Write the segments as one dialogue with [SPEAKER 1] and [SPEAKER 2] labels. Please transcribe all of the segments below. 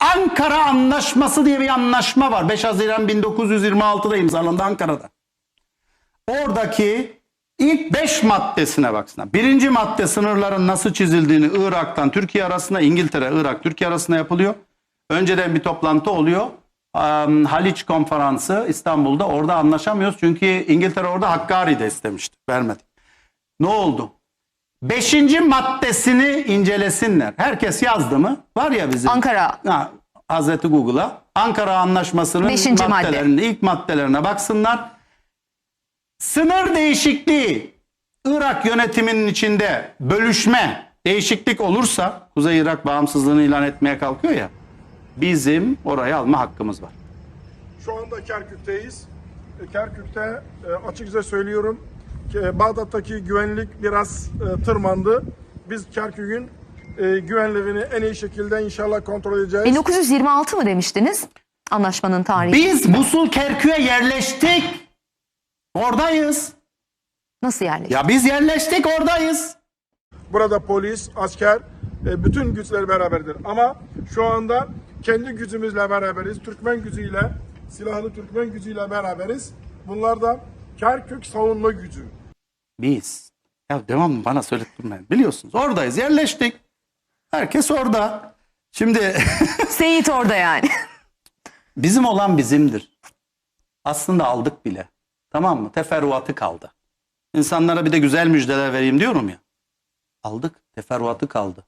[SPEAKER 1] Ankara Anlaşması diye bir anlaşma var. 5 Haziran 1926'da imzalandı Ankara'da. Oradaki ilk 5 maddesine baksana. Birinci madde sınırların nasıl çizildiğini Irak'tan Türkiye arasında, İngiltere, Irak, Türkiye arasında yapılıyor. Önceden bir toplantı oluyor. Haliç konferansı İstanbul'da orada anlaşamıyoruz. Çünkü İngiltere orada Hakkari de istemişti. Vermedi. Ne oldu? Beşinci maddesini incelesinler. Herkes yazdı mı? Var ya bizim.
[SPEAKER 2] Ankara.
[SPEAKER 1] Ha, Hazreti Google'a Ankara Anlaşması'nın
[SPEAKER 2] Beşinci madde.
[SPEAKER 1] maddelerine, ilk maddelerine baksınlar. Sınır değişikliği Irak yönetiminin içinde bölüşme, değişiklik olursa Kuzey Irak bağımsızlığını ilan etmeye kalkıyor ya bizim orayı alma hakkımız var.
[SPEAKER 3] Şu anda Kerkük'teyiz. E, Kerkük'te e, açıkça söylüyorum Bağdat'taki güvenlik biraz e, tırmandı. Biz Kerkük'ün e, güvenliğini en iyi şekilde inşallah kontrol edeceğiz.
[SPEAKER 2] 1926 mı demiştiniz? Anlaşmanın tarihi.
[SPEAKER 1] Biz Musul Kerkük'e yerleştik. Oradayız.
[SPEAKER 2] Nasıl yerleşti?
[SPEAKER 1] Ya biz yerleştik oradayız.
[SPEAKER 3] Burada polis, asker, e, bütün güçler beraberdir. Ama şu anda kendi gücümüzle beraberiz. Türkmen gücüyle, silahlı Türkmen gücüyle beraberiz. Bunlar da Kerkük savunma gücü.
[SPEAKER 1] Biz. Ya devamlı bana söylettirmeyin. Biliyorsunuz oradayız yerleştik. Herkes orada. Şimdi
[SPEAKER 2] Seyit orada yani.
[SPEAKER 1] bizim olan bizimdir. Aslında aldık bile. Tamam mı? Teferruatı kaldı. İnsanlara bir de güzel müjdeler vereyim diyorum ya. Aldık. Teferruatı kaldı.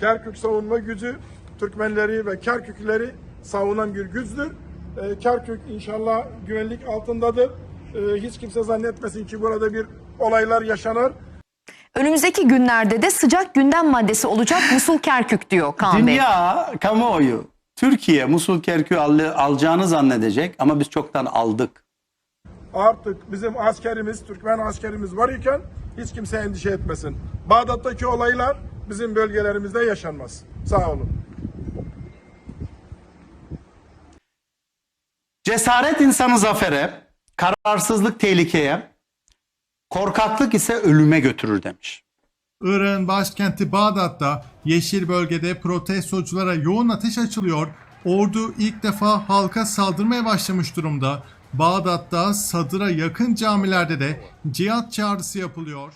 [SPEAKER 3] Kerkük savunma gücü Türkmenleri ve Kerkükleri savunan bir güçtür. Ee, Kerkük inşallah güvenlik altındadır. Ee, hiç kimse zannetmesin ki burada bir olaylar yaşanır.
[SPEAKER 2] Önümüzdeki günlerde de sıcak gündem maddesi olacak Musul Kerkük diyor Kaan Bey.
[SPEAKER 1] Dünya kamuoyu Türkiye Musul Kerkük'ü al- alacağını zannedecek ama biz çoktan aldık.
[SPEAKER 3] Artık bizim askerimiz, Türkmen askerimiz var iken hiç kimse endişe etmesin. Bağdat'taki olaylar bizim bölgelerimizde yaşanmaz. Sağ olun.
[SPEAKER 1] Cesaret insanı zafere, kararsızlık tehlikeye, korkaklık ise ölüme götürür demiş.
[SPEAKER 4] Irak'ın başkenti Bağdat'ta yeşil bölgede protestoculara yoğun ateş açılıyor. Ordu ilk defa halka saldırmaya başlamış durumda. Bağdat'ta Sadır'a yakın camilerde de cihat çağrısı yapılıyor.